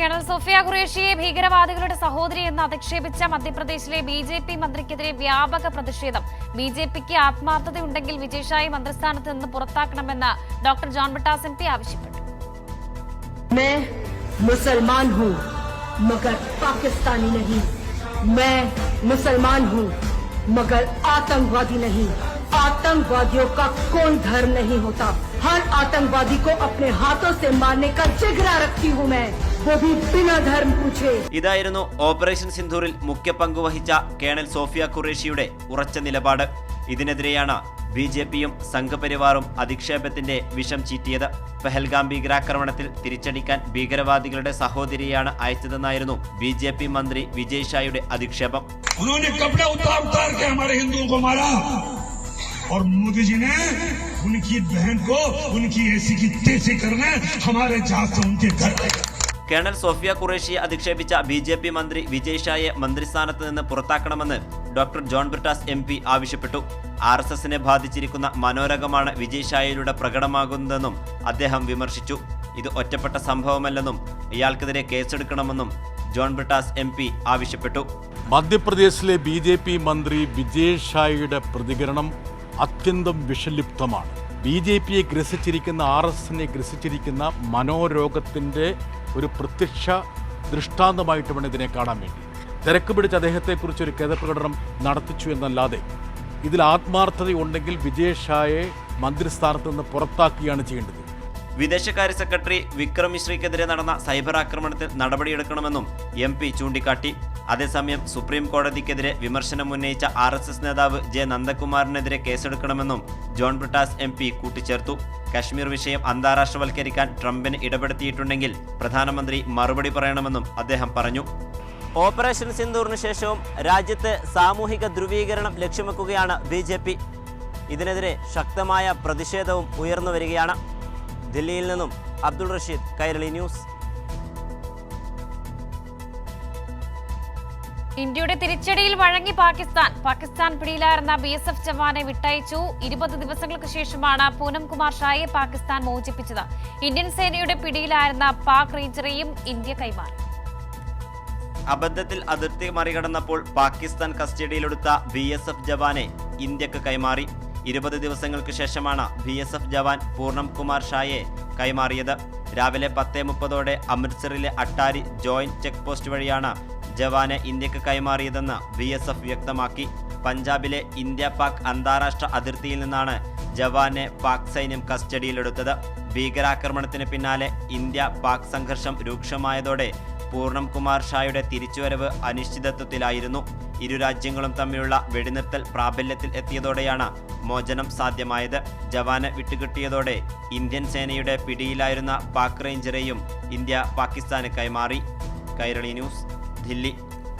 Colonel Sophia ഖുറേഷിയെ ഭീകരവാദികളുടെ സഹോദരി എന്ന് അധിക്ഷേപിച്ച മധ്യപ്രദേശിലെ ബി ജെ പി മന്ത്രിക്കെതിരെ വ്യാപക പ്രതിഷേധം ബി ജെ പിക്ക് ആത്മാർത്ഥതയുണ്ടെങ്കിൽ വിജയ് മന്ത്രിസ്ഥാനത്ത് നിന്ന് പുറത്താക്കണമെന്ന് doctor John Brittas M P ആവശ്യപ്പെട്ടു मैं मुसलमान हूँ मगर पाकिस्तानी नहीं मैं मुसलमान हूँ मगर आतंकवादी नहीं आतंकवादियों का कोई धर्म नहीं होता हर आतंकवादी को अपने हाथों से मारने का जिगरा रखती हूँ मैं वो भी बिना धर्म पूछे ഇതായിരുന്നു ഓപ്പറേഷൻ സിന്ധൂറിൽ മുഖ്യ പങ്കുവഹിച്ച കേണൽ സോഫിയ ഖുറേഷിയുടെ ഉറച്ച നിലപാട് ഇതിനെതിരെയാണ് ബി ജെ പിയും സംഘപരിവാറും അധിക്ഷേപത്തിന്റെ വിഷം ചീറ്റിയത് പെഹൽഗാം ഭീകരാക്രമണത്തിൽ തിരിച്ചടിക്കാൻ ഭീകരവാദികളുടെ സഹോദരിയാണ് അയച്ചതെന്നായിരുന്നു ബി ജെ പി മന്ത്രി വിജയ് ഷായുടെ അധിക്ഷേപം उन्होंने कपड़े उतार उतार के हमारे हिंदुओं को मारा और मोदी जी ने उनकी बहन को उनकी एसी की तेजी करने हमारे जहाज से उनके घर गए കേണൽ സോഫിയ ഖുറേഷിയെ അധിക്ഷേപിച്ച ബി ജെ പി മന്ത്രി വിജയ് ഷായെ മന്ത്രിസ്ഥാനത്ത് നിന്ന് പുറത്താക്കണമെന്ന് doctor John Brittas M P ആവശ്യപ്പെട്ടു. ആർ എസ് എസിനെ ബാധിച്ചിരിക്കുന്ന മനോരകമാണ് വിജയ് ഷായയിലൂടെ പ്രകടമാകുന്നതെന്നും അദ്ദേഹം വിമർശിച്ചു. ഇത് ഒറ്റപ്പെട്ട സംഭവമല്ലെന്നും ഇയാൾക്കെതിരെ കേസെടുക്കണമെന്നും ജോൺ ബ്രിട്ടാസ് എം പി ആവശ്യപ്പെട്ടു. മധ്യപ്രദേശിലെ ബി ജെ പി മന്ത്രി വിജയ് ഷായയുടെ പ്രതികരണം അത്യന്തം വിഷലിപ്തമാണ്. ബി ജെ പിയെ ഗ്രസിച്ചിരിക്കുന്ന ആർ എസ് എസിനെ ഗ്രസിച്ചിരിക്കുന്ന മനോരോഗത്തിന്റെ ഒരു പ്രത്യക്ഷ ദൃഷ്ടാന്തമായിട്ട് വേണം ഇതിനെ കാണാൻ വേണ്ടി. തിരക്ക് പിടിച്ച് അദ്ദേഹത്തെക്കുറിച്ച് ഒരു കേതപ്രകടനം നടത്തിച്ചു എന്നല്ലാതെ ഇതിൽ ആത്മാർത്ഥതയുണ്ടെങ്കിൽ വിജയ് ഷായെ മന്ത്രിസ്ഥാനത്ത് നിന്ന് പുറത്താക്കുകയാണ് ചെയ്യേണ്ടത്. വിദേശകാര്യ സെക്രട്ടറി വിക്രം മിശ്രയ്ക്കെതിരെ നടന്ന സൈബർ ആക്രമണത്തിൽ നടപടിയെടുക്കണമെന്നും എം പി ചൂണ്ടിക്കാട്ടി. അതേസമയം സുപ്രീം കോടതിക്കെതിരെ വിമർശനം ഉന്നയിച്ച ആർ എസ് എസ് നേതാവ് ജെ നന്ദകുമാറിനെതിരെ കേസെടുക്കണമെന്നും ജോൺ ബ്രിട്ടാസ് എം പി കൂട്ടിച്ചേർത്തു. കശ്മീർ വിഷയം അന്താരാഷ്ട്രവൽക്കരിക്കാൻ ട്രംപിന് ഇടപെടുത്തിയിട്ടുണ്ടെങ്കിൽ പ്രധാനമന്ത്രി മറുപടി പറയണമെന്നും അദ്ദേഹം പറഞ്ഞു. ഓപ്പറേഷൻ സിന്ദൂറിന് ശേഷവും രാജ്യത്ത് സാമൂഹിക ധ്രുവീകരണം ലക്ഷ്യമെക്കുകയാണ് ബി ജെ പി. ഇതിനെതിരെ ശക്തമായ പ്രതിഷേധവും ഉയർന്നു വരികയാണ്. ദില്ലിയിൽ നിന്നും അബ്ദുൾ റഷീദ് കൈരളി ന്യൂസ്. ഇന്ത്യയുടെ തിരിച്ചടിയിൽ വഴങ്ങി പാകിസ്ഥാൻ. പാകിസ്ഥാൻ പിടിയിലായിരുന്ന ബി എസ് എഫ് ജവാനെ വിട്ടയച്ചു. ഇരുപത് ദിവസങ്ങൾക്ക് ശേഷമാണ് പൂനം കുമാർ ഷായെ പാകിസ്ഥാൻ മോചിപ്പിച്ചത്. ഇന്ത്യൻ സേനയുടെ പിടിയിലായിരുന്ന പാക് റേഞ്ചറെയും ഇന്ത്യ കൈമാറി. അബദ്ധത്തിൽ അതിർത്തി മറികടന്നപ്പോൾ പാകിസ്ഥാൻ കസ്റ്റഡിയിലെടുത്ത ബി എസ് എഫ് ജവാനെ ഇന്ത്യയ്ക്ക് കൈമാറി. ഇരുപത് ദിവസങ്ങൾക്ക് ശേഷമാണ് B S F jawan Purnam Kumar ഷായെ കൈമാറിയത്. രാവിലെ പത്തേ മുപ്പതോടെ അമൃത്സറിലെ അട്ടാരി ജോയിന്റ് ചെക്ക് പോസ്റ്റ് വഴിയാണ് ജവാനെ ഇന്ത്യയ്ക്ക് കൈമാറിയതെന്ന് ബി എസ് എഫ് വ്യക്തമാക്കി. പഞ്ചാബിലെ ഇന്ത്യ പാക് അന്താരാഷ്ട്ര അതിർത്തിയിൽ നിന്നാണ് ജവാനെ പാക് സൈന്യം കസ്റ്റഡിയിലെടുത്തത്. ഭീകരാക്രമണത്തിന് പിന്നാലെ ഇന്ത്യ പാക് സംഘർഷം രൂക്ഷമായതോടെ പൂർണം കുമാർ ഷായുടെ തിരിച്ചുവരവ് അനിശ്ചിതത്വത്തിലായിരുന്നു. ഇരു രാജ്യങ്ങളും തമ്മിലുള്ള വെടിനിർത്തൽ പ്രാബല്യത്തിൽ എത്തിയതോടെയാണ് മോചനം സാധ്യമായത്. ജവാനെ വിട്ടുകിട്ടിയതോടെ ഇന്ത്യൻ സേനയുടെ പിടിയിലായിരുന്ന പാക് റേഞ്ചറെയും ഇന്ത്യ പാകിസ്ഥാന് കൈമാറി. കൈരളി ന്യൂസ് दिल्ली।